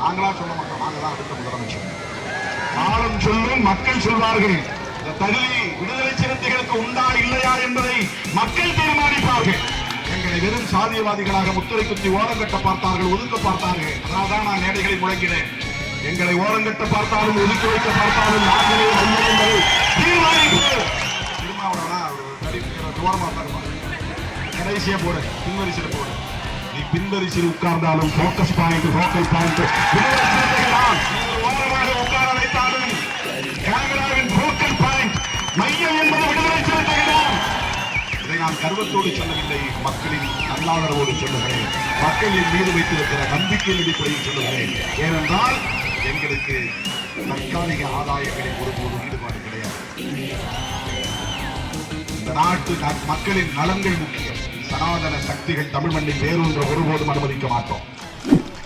நாங்களா சொல்ல மாட்டோம். நாங்க தான் அடுத்த முதலமைச்சர். காலம் சொல்லும் மக்கள் சொல்வார்கள். இந்த தகுதி விடுதலை சிறுத்தைகளுக்கு உண்டா இல்லையா என்பதை மக்கள் தீர்மானிப்பார்கள். எங்களை வெறும் சாதியவாதிகளாக முத்திரை குத்தி ஓரங்கட்ட பார்த்தார்கள் ஒதுக்க பார்த்தார்கள். அதனால்தான் நான் மேடைகளை முழங்கினேன். எங்களை ஓரங்கட்ட பார்த்தாலும் ஒதுக்கி வைக்க பார்த்தாலும் நாங்களே வல்லோம் என்பதை தீர்மானிப்போம். திருமாவளவனா ஒரு தடி ஓரமா உட்காருமா? கடைசியா போடு பின்வரிசையில் போடு. நீ பின்வரிசையில் உட்கார்ந்தாலும் போக்கஸ் பாயிண்ட் ஃபோக்கல் பாயிண்ட் ஓரமாக உட்கார வைத்தாலும் கேமராவின் பாயிண்ட் மையம் என்பது விடுதலை இதை நான் கர்வத்தோடு சொல்லவில்லை மக்களின் நல்லாதரவோடு சொல்லுகிறேன். மக்களின் மீது வைத்திருக்கிற நம்பிக்கையின் அடிப்படையில் சொல்லுகிறேன். ஏனென்றால் எங்களுக்கு தற்காலிக ஆதாயங்களில் ஒருபோதும் ஈடுபாடு கிடையாது. இந்த நாட்டு மக்களின் நலன்கள் முக்கியம். சனாதன சக்திகள் தமிழ் மண்ணில் வேரூன்ற ஒருபோதும் அனுமதிக்க மாட்டோம்.